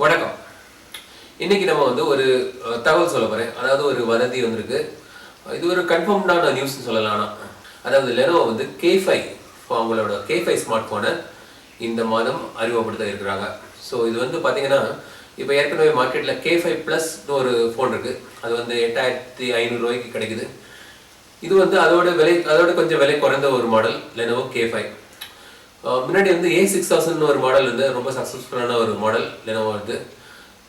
வணக்கம். இன்னைக்கு நம்ம வந்து ஒரு தகவல் சொல்ல போறேன். அதாவது ஒரு வதந்தி வந்திருக்கு. இது ஒரு கன்ஃபார்ம்டான நியூஸ் சொல்லலாம் அதாவது லெனோ வந்து கே ஃபைவ் அவங்களோட கே ஃபைவ் ஸ்மார்ட் ஃபோனை இந்த மாதம் அறிமுகப்படுத்த இருக்கிறாங்க. ஸோ இது வந்து பார்த்தீங்கன்னா இப்போ ஏற்கனவே மார்க்கெட்டில் கே ஃபைவ் ப்ளஸ்னு ஒரு ஃபோன் இருக்கு. அது வந்து எட்டாயிரத்தி ஐநூறுரூவாய்க்கு கிடைக்குது. இது வந்து அதோட விலை அதோட கொஞ்சம் விலை குறைந்த ஒரு மாடல் லெனோவோ கே ஃபைவ் முன்னாடி வந்து ஏ சிக்ஸ் தௌசண்ட் ஒரு மாடல் வந்து ரொம்ப சக்ஸஸ்ஃபுல்லான ஒரு மாடல் லெனோவோ வந்து.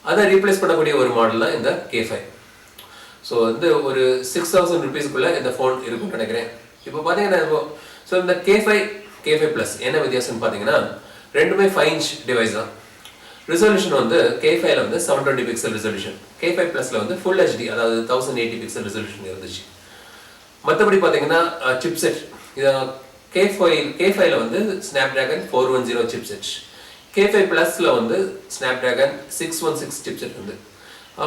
அதை ரீப்ளேஸ் பண்ணக்கூடிய ஒரு மாடல் தான் இந்த கே ஃபைவ் ஸோ வந்து ஒரு சிக்ஸ் தௌசண்ட் ருபீஸ்க்குள்ள இந்த ஃபோன் இருக்கும்னு நினைக்கிறேன். இப்போ பார்த்தீங்கன்னா இப்போ ஸோ இந்த K five K five plus என்ன வித்தியாசம்னு பார்த்தீங்கன்னா ரெண்டுமே ஃபைவ் இன்ச் டிவைஸ் தான். ரிசல்யூஷன் வந்து கே ஃபைவ்ல வந்து seven twenty pixel resolution K five ப்ளஸ்ல வந்து ஃபுல் ஹெச்டி அதாவது தௌசண்ட் எயிட்டி பிக்சல் ரிசல்யூஷன் இருந்துச்சு. மற்றபடி பார்த்தீங்கன்னா சிப்செட் இது கே ஃபைவ் கே ஃபைவ்ல வந்து Snapdragon four one zero chipset K five ப்ளஸில் வந்து Snapdragon six one six chipset வந்து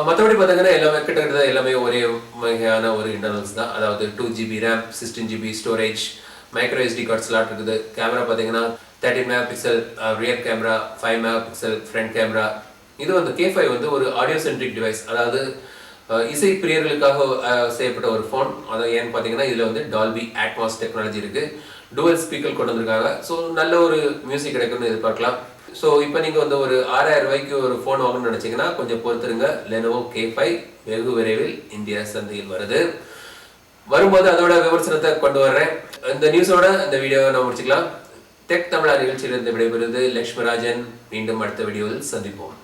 மற்றபடி பார்த்தீங்கன்னா எல்லாமே கிட்டத்தட்ட எல்லாமே ஒரே வகையான ஒரு இன்டர்னல்ஸ் தான். அதாவது two GB RAM sixteen GB storage micro SD card slot இருக்குது. கேமரா பார்த்தீங்கன்னா thirteen megapixel rear camera five megapixel front camera இது வந்து கே ஃபைவ் வந்து ஒரு ஆடியோ சென்ட்ரிக் டிவைஸ் அதாவது இசை பிரியர்களுக்காக செய்யப்பட்ட ஒரு ஃபோன் அதை ஏன்னு பார்த்தீங்கன்னா இதில் வந்து டால்பி ஆட்மாஸ் டெக்னாலஜி இருக்குது டுவல் ஸ்பீக்கர் கொண்டு வந்திருக்காங்க. ஸோ நல்ல ஒரு மியூசிக் கிடைக்கும்னு எதிர்பார்க்கலாம். ஸோ இப்போ நீங்கள் வந்து ஒரு ஆறாயிரம் ரூபாய்க்கு ஒரு ஃபோன் வாங்கணும்னு நினச்சிங்கன்னா கொஞ்சம் பொறுத்துருங்க. லெனோவோ கே ஃபைவ் வெகு விரைவில் இந்தியா சந்தையில் வருது. வரும்போது அதோட விமர்சனத்தை கொண்டு வர்றேன். இந்த நியூஸோட இந்த வீடியோவை நான் முடிச்சுக்கலாம். டெக் தமிழா நிகழ்ச்சியிலிருந்து விடைபெறுவது லக்ஷ்மராஜன் மீண்டும் அடுத்த வீடியோவில் சந்திப்போம்.